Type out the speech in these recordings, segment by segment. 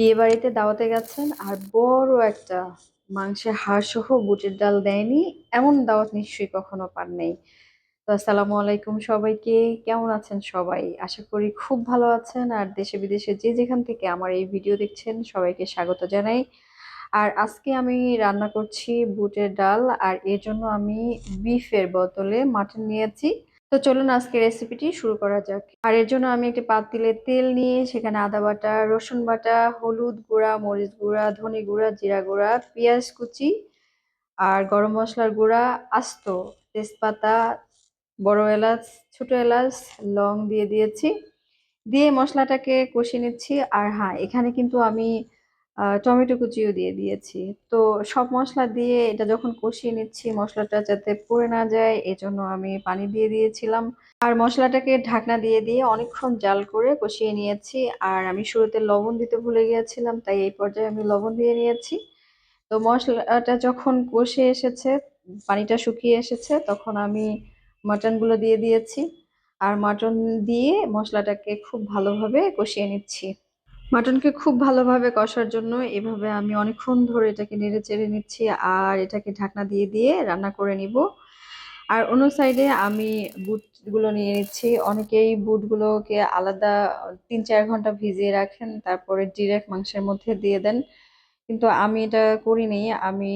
বিয়ে বাড়িতে দাওয়াতে গেছেন আর বড় একটা মাংসের হাড় সহ বুটের ডাল দেয়নি, এমন দাওয়াত নিশ্চয়ই কখনো পান নেই। তো আসসালামু আলাইকুম সবাইকে, কেমন আছেন সবাই? আশা করি খুব ভালো আছেন আর দেশে বিদেশে যে যেখান থেকে আমার এই ভিডিও দেখছেন সবাইকে স্বাগত জানাই। আর আজকে আমি রান্না করছি বুটের ডাল আর এর জন্য আমি বিফের বোতলে মাটন নিয়েছি। তো চলুন আজকে রেসিপিটি শুরু করা যাক। আর এর জন্য আমি একটি পাতিলে তেল নিয়ে সেখানে আদা বাটা, রসুন বাটা, হলুদ গুঁড়া, মরিচ গুঁড়া, ধনে গুঁড়া, জিরা গুঁড়া, পেঁয়াজ কুচি আর গরম মশলার গুঁড়া, আস্ত তেজপাতা, বড় এলাচ, ছোট এলাচ, লং দিয়ে দিয়েছি। দিয়ে মশলাটাকে কষিয়ে নিচ্ছি। আর হ্যাঁ এখানে কিন্তু আমি টমেটো কুচিও দিয়ে দিয়েছি। তো সব মশলা দিয়ে এটা যখন কষিয়ে নিচ্ছি, মশলাটা যাতে পড়ে না যায়, এজন্য আমি পানি দিয়ে দিয়েছিলাম। আর মশলাটাকে ঢাকনা দিয়ে দিয়ে অনেকক্ষণ জাল করে কষিয়ে নিয়েছি। আর আমি শুরুতে লবণ দিতে ভুলে গিয়েছিলাম, তাই এই পর্যায়ে আমি লবণ দিয়ে নিয়েছি। তো মশলাটা যখন কষে এসেছে, পানিটা শুকিয়ে এসেছে, তখন আমি মাটনগুলো দিয়ে দিয়েছি। আর মাটন দিয়ে মশলাটাকে খুব ভালোভাবে কষিয়ে নিচ্ছি। মাটনকে খুব ভালোভাবে কষার জন্য এভাবে আমি অনেকক্ষণ ধরে এটাকে নেড়ে চেড়ে নিচ্ছি আর এটাকে ঢাকনা দিয়ে দিয়ে রান্না করে নিব। আর অন্য সাইডে আমি বুটগুলো নিয়ে নিচ্ছি। অনেকেই বুটগুলোকে আলাদা তিন চার ঘণ্টা ভিজিয়ে রাখেন, তারপরে ডিরেক্ট মাংসের মধ্যে দিয়ে দেন। কিন্তু আমি এটা করিনি। আমি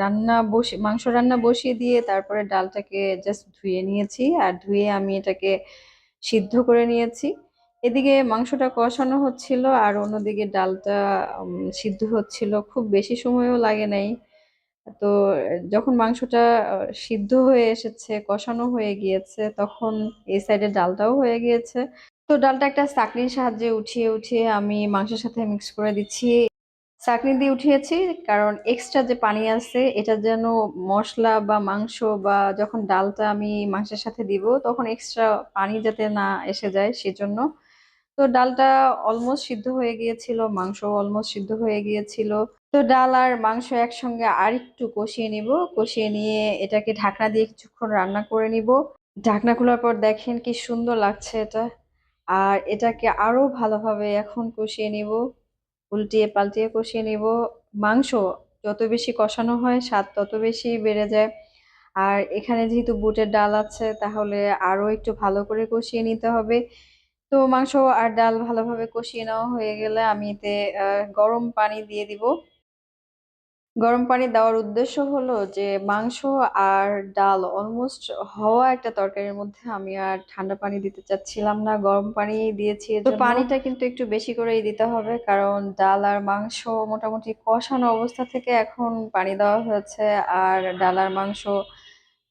রান্না বসে, মাংস রান্না বসিয়ে দিয়ে তারপরে ডালটাকে জাস্ট ধুয়ে নিয়েছি। আর ধুয়ে আমি এটাকে সিদ্ধ করে নিয়েছি। এদিকে মাংসটা কষানো হচ্ছিল আর অন্যদিকে ডালটা সিদ্ধ হচ্ছিল। খুব বেশি সময়ও লাগে নাই। তো যখন মাংসটা সিদ্ধ হয়ে এসেছে, কষানো হয়ে গিয়েছে, তখন এই সাইডে ডালটাও হয়ে গিয়েছে। তো ডালটা একটা চাকনির সাহায্যে উঠিয়ে উঠিয়ে আমি মাংসের সাথে মিক্স করে দিচ্ছি। চাকনি দিয়ে উঠিয়েছি, কারণ এক্সট্রা যে পানি আছে, এটা যেন মশলা বা মাংস বা যখন ডালটা আমি মাংসের সাথে দিব, তখন এক্সট্রা পানি যাতে না এসে যায়, সেজন্য তো ডালটা অলমোস্ট সিদ্ধ হয়ে গিয়েছিল মাংস অলমোস্ট সিদ্ধ হয়ে গিয়েছিল। তো ডাল আর মাংস একসঙ্গে আর একটু কষিয়ে নিব। কষিয়ে নিয়ে এটাকে ঢাকনা দিয়ে কিছুক্ষণ রান্না করে নিব। ঢাকনা খোলার পর দেখেন কি সুন্দর লাগছে এটা। আর এটাকে আরও ভালোভাবে এখন কষিয়ে নিব। উল্টিয়ে পাল্টিয়ে কষিয়ে নিব। মাংস যত বেশি কষানো হয়, স্বাদ তত বেশি বেড়ে যায়। আর এখানে যেহেতু বুটের ডাল আছে, তাহলে আরও একটু ভালো করে কষিয়ে নিতে হবে। তো মাংস আর ডাল ভালোভাবে কষিয়ে নেওয়া হয়ে গেলে আমি এতে গরম পানি দিয়ে দিব। গরম পানি দেওয়ার উদ্দেশ্য হলো যে মাংস আর ডাল অলমোস্ট হওয়া একটা তরকারির মধ্যে আমি আর ঠান্ডা পানি দিতে চাচ্ছিলাম না। গরম পানি দিয়েছি তো পানিটা কিন্তু একটু বেশি করেই দিতে হবে কারণ ডাল আর মাংস মোটামুটি কষানো অবস্থা থেকে এখন পানি দেওয়া হয়েছে আর ডাল আর মাংস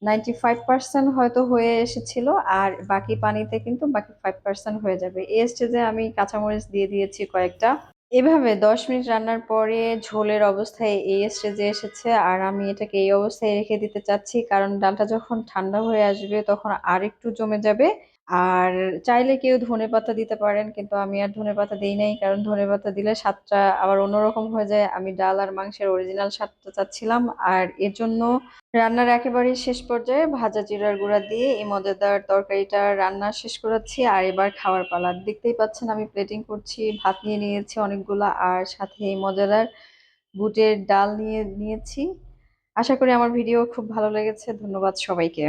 নাইনটি ফাইভ পার্সেন্ট হয়তো হয়ে এসেছিল, আর বাকি পানিতে কিন্তু বাকি ফাইভ পার্সেন্ট হয়ে যাবে। এই স্টেজে আমি কাঁচামরিচ দিয়ে দিয়েছি কয়েকটা। এভাবে দশ মিনিট রান্নার পরে ঝোলের অবস্থায় এই স্টেজে এসেছে, আর আমি এটাকে এই অবস্থায় রেখে দিতে চাচ্ছি, কারণ ডালটা যখন ঠান্ডা হয়ে আসবে তখন আর একটু জমে যাবে। আর চাইলে কেউ ধনে পাতা দিতে পারেন, কিন্তু আমি আর ধনে পাতা দিই নাই, কারণ ধনে পাতা দিলে স্বাদটা আবার অন্যরকম হয়ে যায়। আমি ডাল আর মাংসের অরিজিনাল স্বাদটা চাচ্ছিলাম, আর এর জন্য রান্নার একেবারে শেষ পর্যায়ে ভাজা জিরার গুঁড়া দিয়ে এই মজাদার তরকারিটা রান্না শেষ করাচ্ছি, আর এবার খাওয়ার পালা। দেখতেই পাচ্ছেন আমি প্লেটিং করছি, ভাত নিয়ে নিয়েছি অনেকগুলো, আর সাথে এই মজাদার বুটের ডাল নিয়ে নিয়েছি। আশা করি আমার ভিডিও খুব ভালো লেগেছে, ধন্যবাদ সবাইকে।